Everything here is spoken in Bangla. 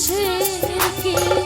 কিসের কে